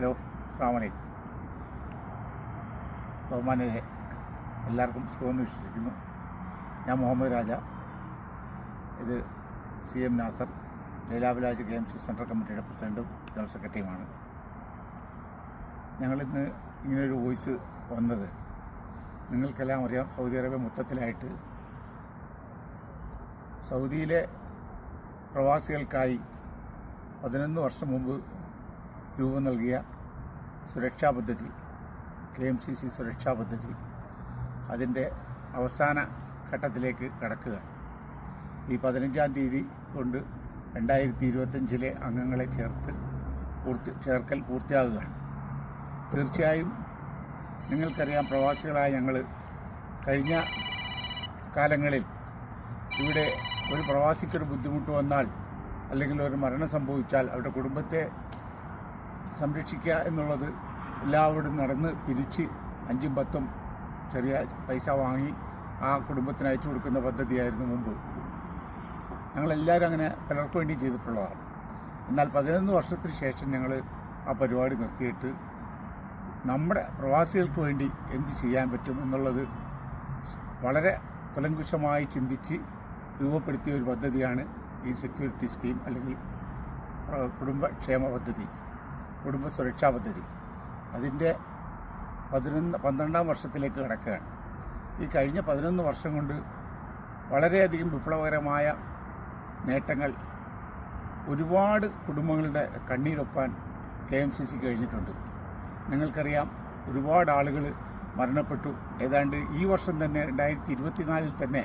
Hello അസ്സാം വലൈക്കും ബഹുമാനരെ എല്ലാവർക്കും സുഖമെന്ന് വിശ്വസിക്കുന്നു. ഞാൻ മുഹമ്മദ് രാജ. ഇത് സി എം നാസർ ലീലാബിലാജ് ഗെയിംസ് സെൻട്രൽ കമ്മിറ്റിയുടെ പ്രസിഡന്റും ജനറൽ സെക്രട്ടറിയുമാണ്. ഞങ്ങളിന്ന് ഇങ്ങനൊരു വോയിസ് വന്നത് നിങ്ങൾക്കെല്ലാം അറിയാം സൗദി അറേബ്യ മൊത്തത്തിലായിട്ട് സൗദിയിലെ പ്രവാസികൾക്കായി പതിനൊന്ന് വർഷം മുമ്പ് രൂപം നൽകിയ സുരക്ഷാ പദ്ധതി കെ എം സി സി സുരക്ഷാ പദ്ധതി അതിന്റെ അവസാന ഘട്ടത്തിലേക്ക് കടക്കുക. ഈ പതിനഞ്ചാം തീയതി കൊണ്ട് രണ്ടായിരത്തി ഇരുപത്തഞ്ചിലെ അംഗങ്ങളെ ചേർത്ത് പൂർത്തി ചേർക്കൽ പൂർത്തിയാകുകയാണ്. തീർച്ചയായും നിങ്ങൾക്കറിയാം പ്രവാസികളായ ഞങ്ങൾ കഴിഞ്ഞ കാലങ്ങളിൽ ഇവിടെ ഒരു പ്രവാസിക്കൊരു ബുദ്ധിമുട്ട് വന്നാൽ അല്ലെങ്കിൽ ഒരു മരണം സംഭവിച്ചാൽ അവരുടെ കുടുംബത്തെ സംരക്ഷിക്കുക എന്നുള്ളത് എല്ലാവരും നടന്ന് പിരിച്ച് അഞ്ചും പത്തും ചെറിയ പൈസ വാങ്ങി ആ കുടുംബത്തിന് അയച്ചു കൊടുക്കുന്ന പദ്ധതിയായിരുന്നു മുമ്പ്. ഞങ്ങളെല്ലാവരും അങ്ങനെ പലർക്കും വേണ്ടി ചെയ്തിട്ടുള്ളതാണ്. എന്നാൽ പതിനൊന്ന് വർഷത്തിന് ശേഷം ഞങ്ങൾ ആ പരിപാടി നിർത്തിയിട്ട് നമ്മുടെ പ്രവാസികൾക്ക് വേണ്ടി എന്ത് ചെയ്യാൻ പറ്റും എന്നുള്ളത് വളരെ കുലങ്കുശമായി ചിന്തിച്ച് രൂപപ്പെടുത്തിയ ഒരു പദ്ധതിയാണ് ഈ സെക്യൂരിറ്റി സ്കീം അല്ലെങ്കിൽ കുടുംബക്ഷേമ പദ്ധതി. കുടുംബ സുരക്ഷാ പദ്ധതി. അതിന്റെ പതിനൊന്ന് പന്ത്രണ്ടാം വർഷത്തിലേക്ക് കിടക്കുകയാണ്. ഈ കഴിഞ്ഞ പതിനൊന്ന് വർഷം കൊണ്ട് വളരെയധികം വിപ്ലവകരമായ നേട്ടങ്ങൾ ഒരുപാട് കുടുംബങ്ങളുടെ കണ്ണീരൊപ്പാൻ കെ എം സി സി കഴിഞ്ഞിട്ടുണ്ട്. നിങ്ങൾക്കറിയാം ഒരുപാട് ആളുകൾ മരണപ്പെട്ടു. ഏതാണ്ട് ഈ വർഷം തന്നെ രണ്ടായിരത്തി ഇരുപത്തിനാലിൽ തന്നെ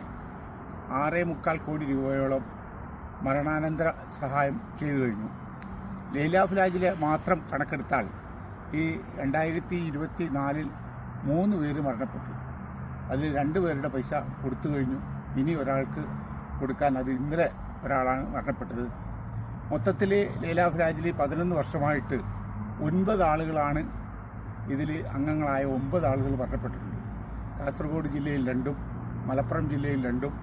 ആറേ മുക്കാൽ കോടി രൂപയോളം മരണാനന്തര സഹായം ചെയ്തു കഴിഞ്ഞു. ലൈല ഫിലാജിലെ മാത്രം കണക്കെടുത്താൽ ഈ രണ്ടായിരത്തി ഇരുപത്തി നാലിൽ മൂന്ന് പേര് മരണപ്പെട്ടു. അതിൽ രണ്ട് പേരുടെ പൈസ കൊടുത്തു കഴിഞ്ഞു. ഇനി ഒരാൾക്ക് കൊടുക്കാൻ അത് ഇന്നലെ ഒരാളാണ് മരണപ്പെട്ടത്. മൊത്തത്തിൽ ലൈല ഫിലാജിൽ പതിനൊന്ന് വർഷമായിട്ട് ഒൻപത് ആളുകളാണ് ഇതിൽ അംഗങ്ങളായ ഒമ്പത് ആളുകൾ മരണപ്പെട്ടിട്ടുണ്ട്. കാസർഗോഡ് ജില്ലയിൽ രണ്ടും മലപ്പുറം ജില്ലയിൽ രണ്ടും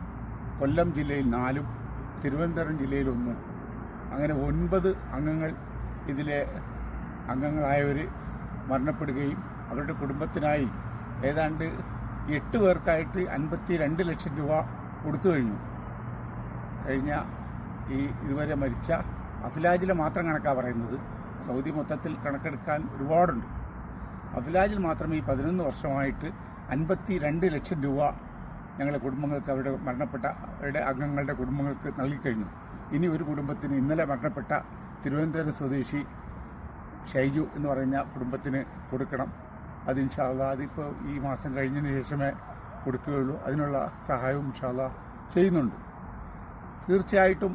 കൊല്ലം ജില്ലയിൽ നാലും തിരുവനന്തപുരം ജില്ലയിൽ ഒന്നും. അങ്ങനെ ഒൻപത് അംഗങ്ങൾ ഇതിലെ അംഗങ്ങളായവർ മരണപ്പെടുകയും അവരുടെ കുടുംബത്തിനായി ഏതാണ്ട് എട്ട് പേർക്കായിട്ട് അൻപത്തി രണ്ട് ലക്ഷം രൂപ കൊടുത്തു കഴിഞ്ഞു. കഴിഞ്ഞ ഈ ഇതുവരെ മരിച്ച അഫിലാജിലെ മാത്രം കണക്കാണ് പറയുന്നത്. സൗദി മൊത്തത്തിൽ കണക്കെടുക്കാൻ ഒരുപാടുണ്ട്. അഫിലാജിൽ മാത്രം ഈ പതിനൊന്ന് വർഷമായിട്ട് അൻപത്തി രണ്ട് ലക്ഷം രൂപ ഞങ്ങളുടെ കുടുംബങ്ങൾക്ക് അവരുടെ മരണപ്പെട്ട അവരുടെ അംഗങ്ങളുടെ കുടുംബങ്ങൾക്ക് നൽകിക്കഴിഞ്ഞു ഇനി ഒരു കുടുംബത്തിന് ഇന്നലെ മരണപ്പെട്ട തിരുവനന്തപുരം സ്വദേശി ഷൈജു എന്ന് പറയുന്ന കുടുംബത്തിന് കൊടുക്കണം. അത് ഇൻഷാല്ല അതിപ്പോൾ ഈ മാസം കഴിഞ്ഞതിന് ശേഷമേ കൊടുക്കുകയുള്ളൂ. അതിനുള്ള സഹായവും ഇൻഷാല്ല ചെയ്യുന്നുണ്ട്. തീർച്ചയായിട്ടും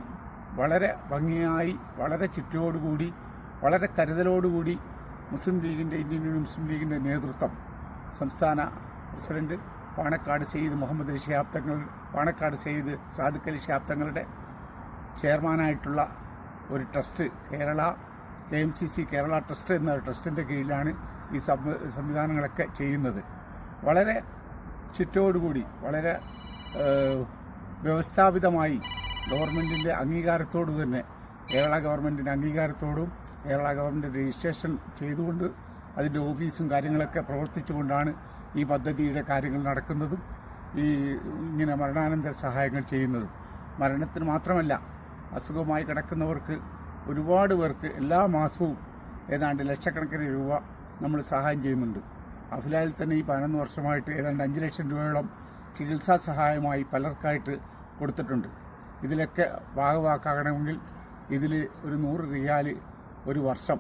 വളരെ ഭംഗിയായി വളരെ ചുറ്റോടുകൂടി വളരെ കരുതലോടുകൂടി മുസ്ലിം ലീഗിന്റെ ഇന്ത്യൻ യൂണിയൻ മുസ്ലിം ലീഗിന്റെ നേതൃത്വം സംസ്ഥാന പ്രസിഡന്റ് പാണക്കാട് സെയ്ദ് മുഹമ്മദ് ശിഹാബ് തങ്ങൾ പാണക്കാട് സെയ്ദ് സാദിഖ് അലി തങ്ങളുടെ ചെയർമാനായിട്ടുള്ള ഒരു trust Kerala K M C C Kerala trust എന്ന ട്രസ്റ്റിന്റെ കീഴിലാണ് ഈ സംവി- സംവിധാനങ്ങളൊക്കെ ചെയ്യുന്നത്. വളരെ ചുറ്റോടുകൂടി വളരെ വ്യവസ്ഥാപിതമായി ഗവൺമെന്റിന്റെ അംഗീകാരത്തോടു തന്നെ കേരള ഗവൺമെന്റിന്റെ അംഗീകാരത്തോടും കേരള ഗവൺമെന്റ് രജിസ്ട്രേഷൻ ചെയ്തുകൊണ്ട് അതിന്റെ ഓഫീസും കാര്യങ്ങളൊക്കെ പ്രവർത്തിച്ചുകൊണ്ടാണ് ഈ പദ്ധതിയുടെ കാര്യങ്ങൾ നടക്കുന്നതും ഈ ഇങ്ങനെ മരണാനന്തര സഹായങ്ങൾ ചെയ്യുന്നതും. മരണത്തിന് മാത്രമല്ല അസുഖമായി കിടക്കുന്നവർക്ക് ഒരുപാട് പേർക്ക് എല്ലാ മാസവും ഏതാണ്ട് ലക്ഷക്കണക്കിന് രൂപ നമ്മൾ സഹായം ചെയ്യുന്നുണ്ട്. അഫിലായിൽ തന്നെ ഈ പതിനൊന്ന് വർഷമായിട്ട് ഏതാണ്ട് അഞ്ച് ലക്ഷം രൂപയോളം ചികിത്സാ സഹായമായി പലർക്കായിട്ട് കൊടുത്തിട്ടുണ്ട്. ഇതിലൊക്കെ ഭാഗവാക്കാകണമെങ്കിൽ ഇതിൽ ഒരു നൂറ് റിയാൽ ഒരു വർഷം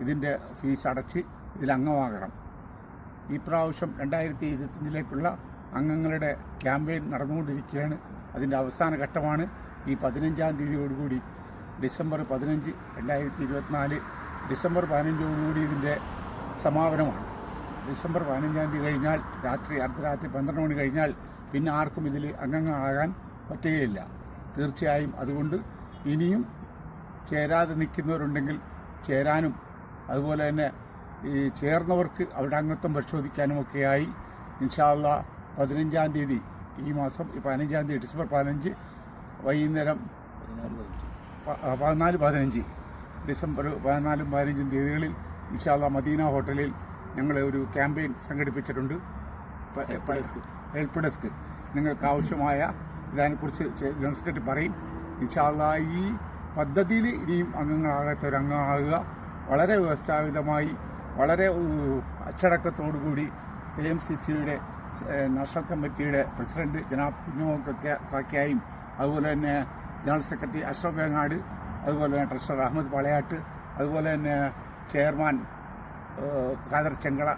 ഇതിന്റെ ഫീസ് അടച്ച് ഇതിലംഗമാകണം ഈ പ്രാവശ്യം രണ്ടായിരത്തി ഇരുപത്തഞ്ചിലേക്കുള്ള അംഗങ്ങളുടെ ക്യാമ്പയിൻ നടന്നുകൊണ്ടിരിക്കുകയാണ്. അതിന്റെ അവസാന ഘട്ടമാണ് ഈ പതിനഞ്ചാം തീയതിയോടുകൂടി ഡിസംബർ പതിനഞ്ച് രണ്ടായിരത്തി ഇരുപത്തിനാല് ഡിസംബർ പതിനഞ്ചോടുകൂടി ഇതിന്റെ സമാപനമാണ്. ഡിസംബർ പതിനഞ്ചാം തീയതി കഴിഞ്ഞാൽ രാത്രി അർദ്ധരാത്രി പന്ത്രണ്ട് മണി കഴിഞ്ഞാൽ പിന്നെ ആർക്കും ഇതിൽ അംഗങ്ങളാകാൻ പറ്റുകയില്ല. തീർച്ചയായും അതുകൊണ്ട് ഇനിയും ചേരാതെ നിൽക്കുന്നവരുണ്ടെങ്കിൽ ചേരാനും അതുപോലെ തന്നെ ഈ ചേർന്നവർക്ക് അവരുടെ അംഗത്വം പരിശോധിക്കാനുമൊക്കെയായി. ഇൻഷാല്ല പതിനഞ്ചാം തീയതി ഈ മാസം ഈ പതിനഞ്ചാം തീയതി ഡിസംബർ പതിനഞ്ച് വൈകുന്നേരം പതിനാല് പതിനഞ്ച്. ഡിസംബർ പതിനാലും പതിനഞ്ചും തീയതികളിൽ ഇൻഷാല്ല മദീന ഹോട്ടലിൽ ഞങ്ങൾ ഒരു ക്യാമ്പയിൻ സംഘടിപ്പിച്ചിട്ടുണ്ട്. Help desk. നിങ്ങൾക്ക് ആവശ്യമായ ഇതിനെക്കുറിച്ച് ജനറൽ സെക്രട്ടറി പറയും. ഇൻഷാല്ല ഈ പദ്ധതിയിൽ ഇനിയും അംഗങ്ങളാകാത്ത ഒരു അംഗമാകുക വളരെ വ്യവസ്ഥാപിതമായി വളരെ അച്ചടക്കത്തോടുകൂടി കെ എം സി സിയുടെ നാഷണൽ കമ്മിറ്റിയുടെ പ്രസിഡന്റ് ജനാബ് കുഞ്ഞുമൊക്കെ കാക്കയായും അതുപോലെ തന്നെ ജനറൽ സെക്രട്ടറി അഷ്റഫ് വേങ്ങാട് അതുപോലെ തന്നെ ട്രഷറർ അഹമ്മദ് പളയാട്ട് അതുപോലെ തന്നെ ചെയർമാൻ ഖാദർ ചെങ്കള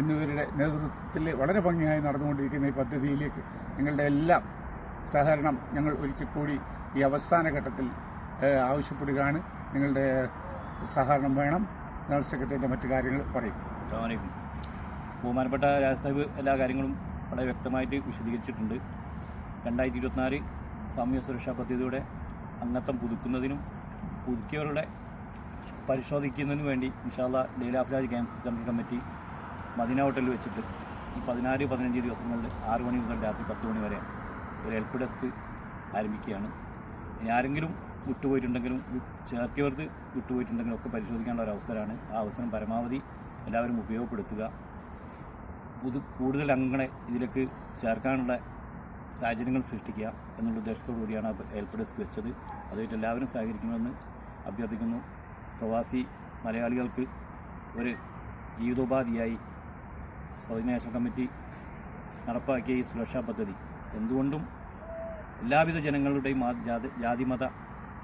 എന്നിവരുടെ നേതൃത്വത്തിൽ വളരെ ഭംഗിയായി നടന്നുകൊണ്ടിരിക്കുന്ന ഈ പദ്ധതിയിലേക്ക് നിങ്ങളുടെ എല്ലാം സഹകരണം ഞങ്ങൾ ഒരിക്കൽ കൂടി ഈ അവസാന ഘട്ടത്തിൽ ആവശ്യപ്പെടുകയാണ്. നിങ്ങളുടെ സഹകരണം വേണം. ജനറൽ സെക്രട്ടറിയുടെ മറ്റു കാര്യങ്ങൾ പറയും. ബഹുമാനപ്പെട്ട രാജസാഹിബ് എല്ലാ കാര്യങ്ങളും വളരെ വ്യക്തമായിട്ട് വിശദീകരിച്ചിട്ടുണ്ട്. രണ്ടായിരത്തി ഇരുപത്തിനാല് സാമൂഹ്യ സുരക്ഷാ പദ്ധതിയുടെ അംഗത്വം പുതുക്കുന്നതിനും പുതുക്കിയവരുടെ പരിശോധിക്കുന്നതിനു വേണ്ടി ഇൻഷാല്ല ലീലാഫ്രാജ് ക്യാൻസർ സെൻട്രൽ കമ്മിറ്റി മദീന ഹോട്ടലിൽ വെച്ചിട്ട് ഈ പതിനാല് പതിനഞ്ച് ദിവസങ്ങളിൽ ആറ് മണി മുതൽ രാത്രി പത്ത് മണി വരെ ഒരു ഹെൽപ്പ് ഡെസ്ക് ആരംഭിക്കുകയാണ്. ഇനി ആരെങ്കിലും വിട്ടുപോയിട്ടുണ്ടെങ്കിലും ചേർത്തിയവർക്ക് വിട്ടുപോയിട്ടുണ്ടെങ്കിലും ഒക്കെ പരിശോധിക്കാനുള്ള ഒരു അവസരമാണ്. ആ അവസരം പരമാവധി എല്ലാവരും ഉപയോഗപ്പെടുത്തുക. പുതു കൂടുതൽ അംഗങ്ങളെ ഇതിലേക്ക് ചേർക്കാനുള്ള സാഹചര്യങ്ങൾ സൃഷ്ടിക്കുക എന്നുള്ള ഉദ്ദേശത്തോടു കൂടിയാണ് ഹെൽപ്പ് ഡെസ്ക് വെച്ചത്. അതുമായിട്ട് എല്ലാവരും സഹകരിക്കണമെന്ന് അഭ്യർത്ഥിക്കുന്നു. പ്രവാസി മലയാളികൾക്ക് ഒരു ജീവിതോപാധിയായി സൗദി നാഷണൽ കമ്മിറ്റി നടപ്പാക്കിയ ഈ സുരക്ഷാ പദ്ധതി എന്തുകൊണ്ടും എല്ലാവിധ ജനങ്ങളുടെയും ജാതി മത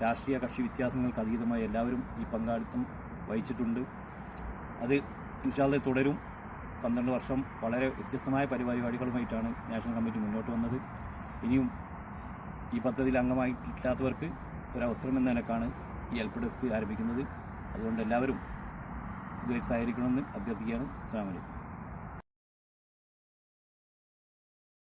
രാഷ്ട്രീയ കക്ഷി വ്യത്യാസങ്ങൾക്ക് അതീതമായി എല്ലാവരും ഈ പങ്കാളിത്തം വഹിച്ചിട്ടുണ്ട്. അത് ഇൻഷാല്ല തുടരും. പന്ത്രണ്ട് വർഷം വളരെ വ്യത്യസ്തമായ പരിപാടികളുമായിട്ടാണ് നാഷണൽ കമ്മിറ്റി മുന്നോട്ട് വന്നത്. ഇനിയും ഈ പദ്ധതിയിൽ അംഗമായിട്ടില്ലാത്തവർക്ക് ഒരവസരം എന്ന നിലക്കാണ് ഈ ഹെൽപ്പ് ഡെസ്ക് ആരംഭിക്കുന്നത്. അതുകൊണ്ട് എല്ലാവരും ഇതുവരെ സഹകരിക്കണമെന്ന് അഭ്യർത്ഥിക്കുകയാണ്. അസ്സാം വലൈക്കും